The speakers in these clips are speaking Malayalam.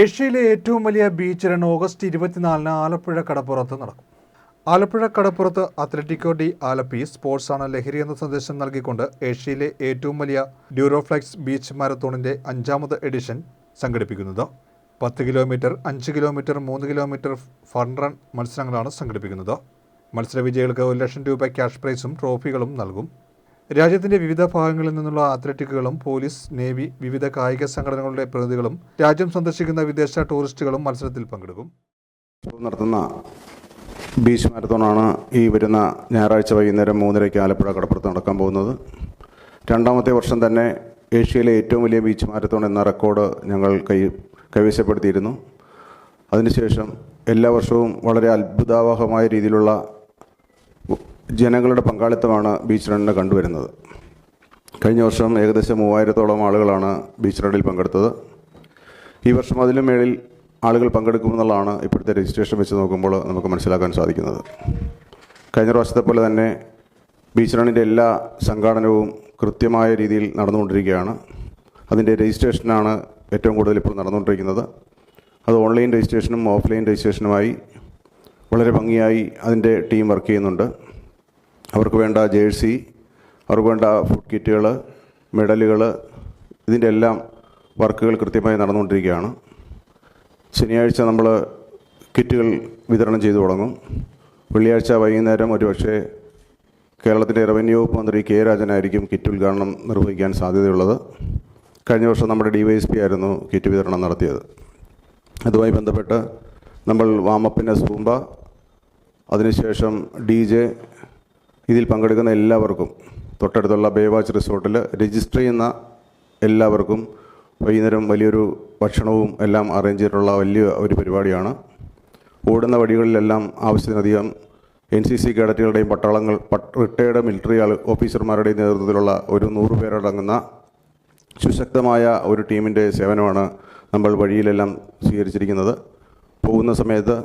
ഏഷ്യയിലെ ഏറ്റവും വലിയ ബീച്ച് റൺ ഓഗസ്റ്റ് ഇരുപത്തിനാലിന് ആലപ്പുഴ കടപ്പുറത്ത് നടക്കും. ആലപ്പുഴ കടപ്പുറത്ത് അത്ലറ്റിക്കോ ഡി ആലപ്പി സ്പോർട്സാണ് ലഹരി എന്ന സന്ദേശം നൽകിക്കൊണ്ട് ഏഷ്യയിലെ ഏറ്റവും വലിയ ഡ്യൂറോഫ്ലെക്സ് ബീച്ച് മാരത്തോണിന്റെ അഞ്ചാമത് എഡിഷൻ സംഘടിപ്പിക്കുന്നത്. പത്ത് കിലോമീറ്റർ അഞ്ച് കിലോമീറ്റർ മൂന്ന് കിലോമീറ്റർ ഫൺ റൺ മത്സരങ്ങളാണ് സംഘടിപ്പിക്കുന്നത്. മത്സരവിജയികൾക്ക് ഒരു ലക്ഷം രൂപ ക്യാഷ് പ്രൈസും ട്രോഫികളും നൽകും. രാജ്യത്തിന്റെ വിവിധ ഭാഗങ്ങളിൽ നിന്നുള്ള അത്ലറ്റിക്കുകളും പോലീസ് നേവി വിവിധ കായിക സംഘടനകളുടെ പ്രതിനിധികളും രാജ്യം സന്ദർശിക്കുന്ന വിദേശ ടൂറിസ്റ്റുകളും മത്സരത്തിൽ പങ്കെടുക്കും. നടത്തുന്ന ബീച്ച് മാരത്തോണാണ് ഈ വരുന്ന ഞായറാഴ്ച വൈകുന്നേരം മൂന്നരയ്ക്ക് ആലപ്പുഴ കടപ്പുറത്ത് നടക്കാൻ പോകുന്നത്. രണ്ടാമത്തെ വർഷം തന്നെ ഏഷ്യയിലെ ഏറ്റവും വലിയ ബീച്ച് മാരത്തോൺ എന്ന റെക്കോർഡ് ഞങ്ങൾ കൈ കൈവശപ്പെടുത്തിയിരുന്നു. അതിനുശേഷം എല്ലാ വർഷവും വളരെ അത്ഭുതാവഹമായ രീതിയിലുള്ള ജനങ്ങളുടെ പങ്കാളിത്തമാണ് ബീച്ച് റണ്ണിന് കണ്ടുവരുന്നത്. കഴിഞ്ഞ വർഷം ഏകദേശം മൂവായിരത്തോളം ആളുകളാണ് ബീച്ച് റണ്ണിൽ പങ്കെടുത്തത്. ഈ വർഷം അതിലും മേളിൽ ആളുകൾ പങ്കെടുക്കുമെന്നുള്ളതാണ് ഇപ്പോഴത്തെ രജിസ്ട്രേഷൻ വെച്ച് നോക്കുമ്പോൾ നമുക്ക് മനസ്സിലാക്കാൻ സാധിക്കുന്നത്. കഴിഞ്ഞ പ്രാവശ്യത്തെ പോലെ തന്നെ ബീച്ച് റണ്ണിന്റെ എല്ലാ സംഘാടനവും കൃത്യമായ രീതിയിൽ നടന്നുകൊണ്ടിരിക്കുകയാണ്. അതിന്റെ രജിസ്ട്രേഷനാണ് ഏറ്റവും കൂടുതൽ ഇപ്പോൾ നടന്നുകൊണ്ടിരിക്കുന്നത്. അത് ഓൺലൈൻ രജിസ്ട്രേഷനും ഓഫ്ലൈൻ രജിസ്ട്രേഷനുമായി വളരെ ഭംഗിയായി അതിന്റെ ടീം വർക്ക് ചെയ്യുന്നുണ്ട്. അവർക്ക് വേണ്ട ജേഴ്സി അവർക്ക് വേണ്ട ഫുഡ് കിറ്റുകൾ മെഡലുകൾ ഇതിന്റെ എല്ലാം വർക്കുകൾ കൃത്യമായി നടന്നുകൊണ്ടിരിക്കുകയാണ്. ശനിയാഴ്ച നമ്മൾ കിറ്റുകൾ വിതരണം ചെയ്തു തുടങ്ങും. വെള്ളിയാഴ്ച വൈകുന്നേരം ഒരുപക്ഷെ കേരളത്തിന്റെ റവന്യൂ വകുപ്പ് മന്ത്രി കെ രാജനായിരിക്കും കിറ്റ് ഉദ്ഘാടനം നിർവഹിക്കാൻ സാധ്യതയുള്ളത്. കഴിഞ്ഞ വർഷം നമ്മുടെ ഡി വൈ എസ് പി ആയിരുന്നു കിറ്റ് വിതരണം നടത്തിയത്. അതുമായി ബന്ധപ്പെട്ട് നമ്മൾ വാമപ്പിന്റെ സൂമ്പ അതിനുശേഷം ഡി ജെ ഇതിൽ പങ്കെടുക്കുന്ന എല്ലാവർക്കും തൊട്ടടുത്തുള്ള ബേവാച്ച് റിസോർട്ടിൽ രജിസ്റ്റർ ചെയ്യുന്ന എല്ലാവർക്കും വൈകുന്നേരം വലിയൊരു ഭക്ഷണവും എല്ലാം അറേഞ്ച് ചെയ്തിട്ടുള്ള വലിയ ഒരു പരിപാടിയാണ്. ഓടുന്ന വഴികളിലെല്ലാം ആവശ്യത്തിനധികം എൻ സി സി കേഡറ്റുകളുടെയും പട്ടാളങ്ങൾ റിട്ടയർഡ് മിലിറ്ററി ആൾ ഓഫീസർമാരുടെയും നേതൃത്വത്തിലുള്ള ഒരു നൂറ് പേരടങ്ങുന്ന സുശക്തമായ ഒരു ടീമിന്റെ സേവനമാണ് നമ്മൾ വഴിയിലെല്ലാം സ്വീകരിച്ചിരിക്കുന്നത്. പോകുന്ന സമയത്ത്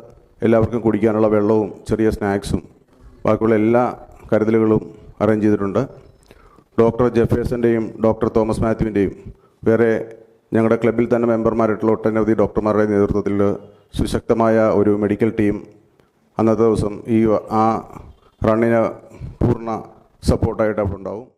എല്ലാവർക്കും കുടിക്കാനുള്ള വെള്ളവും ചെറിയ സ്നാക്സും ബാക്കിയുള്ള എല്ലാ കരുതലുകളും അറേഞ്ച് ചെയ്തിട്ടുണ്ട്. ഡോക്ടർ ജെഫേഴ്സന്റെയും ഡോക്ടർ തോമസ് മാത്യുവിന്റെയും വേറെ ഞങ്ങളുടെ ക്ലബിൽ തന്നെ മെമ്പർമാരായിട്ടുള്ള ഒട്ടനവധി ഡോക്ടർമാരുടെ നേതൃത്വത്തിൽ സുശക്തമായ ഒരു മെഡിക്കൽ ടീം അന്നത്തെ ദിവസം ഈ ആ റണ്ണിന് പൂർണ സപ്പോർട്ടായിട്ട് അവിടെ ഉണ്ടാവും.